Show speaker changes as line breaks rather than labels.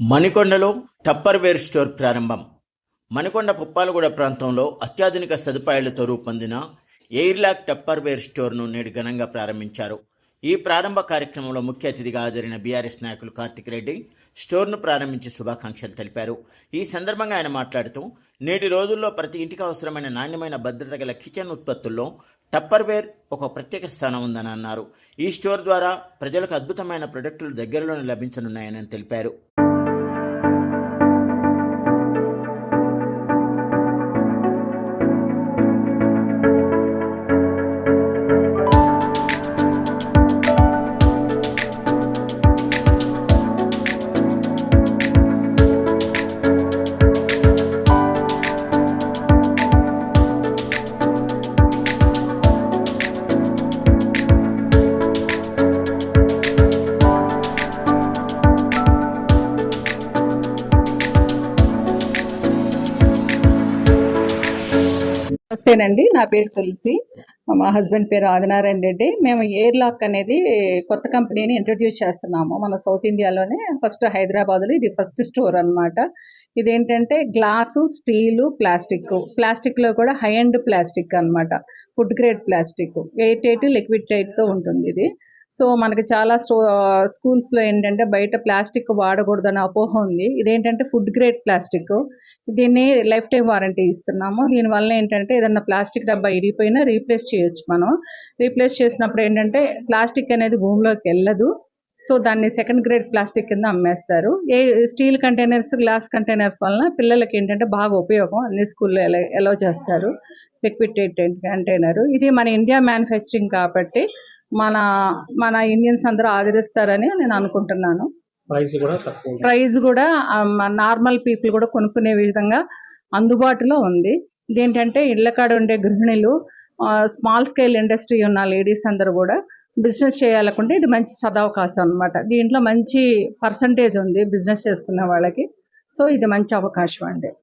మణికొండలో Tupperware store ప్రారంభం. మణికొండ పుప్పాలగూడ ప్రాంతంలో అత్యాధునిక సదుపాయాలతో రూపొందిన ఎయిర్లాక్ టప్పర్వేర్ స్టోర్ను నేడు ఘనంగా ప్రారంభించారు. ఈ ప్రారంభ కార్యక్రమంలో ముఖ్య అతిథిగా హాజరైన బీఆర్ఎస్ నాయకులు కార్తిక్ రెడ్డి స్టోర్ను ప్రారంభించి శుభాకాంక్షలు తెలిపారు. ఈ సందర్భంగా ఆయన మాట్లాడుతూ నేటి రోజుల్లో ప్రతి ఇంటికి అవసరమైన నాణ్యమైన భద్రత గల కిచెన్ ఉత్పత్తుల్లో టప్పర్వేర్ ఒక ప్రత్యేక స్థానం ఉందని అన్నారు. ఈ స్టోర్ ద్వారా ప్రజలకు అద్భుతమైన ప్రొడక్టులు దగ్గరలోనే లభించనున్నాయని తెలిపారు.
నమస్తేనండి. నా పేరు తులసి. మా హస్బెండ్ పేరు ఆదినారాయణ రెడ్డి. మేము ఎయిర్ లాక్ అనేది కొత్త కంపెనీని ఇంట్రడ్యూస్ చేస్తున్నాము. మన సౌత్ ఇండియాలోనే ఫస్ట్ హైదరాబాద్లో ఇది ఫస్ట్ స్టోర్ అన్నమాట. ఇదేంటంటే గ్లాసు స్టీలు ప్లాస్టిక్. ప్లాస్టిక్లో కూడా హై అండ్ ప్లాస్టిక్ అన్నమాట. Food grade plastic. Eight eight లిక్విడ్తో ఉంటుంది ఇది. సో మనకి చాలా స్టో స్కూల్స్లో ఏంటంటే బయట ప్లాస్టిక్ వాడకూడదు అనే అపోహ ఉంది. ఇదేంటంటే ఫుడ్ గ్రేడ్ ప్లాస్టిక్. దీన్ని లైఫ్ టైం వారంటీ ఇస్తున్నాము. దీనివల్ల ఏంటంటే ఏదన్నా ప్లాస్టిక్ డబ్బా ఇరిగిపోయినా రీప్లేస్ చేయొచ్చు మనం. రీప్లేస్ చేసినప్పుడు ఏంటంటే ప్లాస్టిక్ అనేది భూమిలోకి వెళ్ళదు. సో దాన్ని సెకండ్ గ్రేడ్ ప్లాస్టిక్ కింద అమ్మేస్తారు. ఏ స్టీల్ కంటైనర్స్ గ్లాస్ కంటైనర్స్ వలన పిల్లలకి ఏంటంటే బాగా ఉపయోగం. అన్ని స్కూల్లో ఎలా ఎలా చేస్తారు? Liquid container. ఇది మన ఇండియా మ్యానుఫ్యాక్చరింగ్ కాబట్టి మన మన ఇండియన్స్ అందరూ ఆదరిస్తారని నేను అనుకుంటున్నాను. ప్రైస్ కూడా నార్మల్ పీపుల్ కూడా కొనుక్కునే విధంగా అందుబాటులో ఉంది. ఇదేంటంటే ఇళ్ళ కాడ ఉండే గృహిణులు స్మాల్ స్కేల్ ఇండస్ట్రీ ఉన్న లేడీస్ అందరూ కూడా బిజినెస్ చేయాలనుకుంటే ఇది మంచి సదవకాశం అన్నమాట. దీంట్లో మంచి పర్సంటేజ్ ఉంది బిజినెస్ చేసుకునే వాళ్ళకి. సో ఇది మంచి అవకాశం అండి.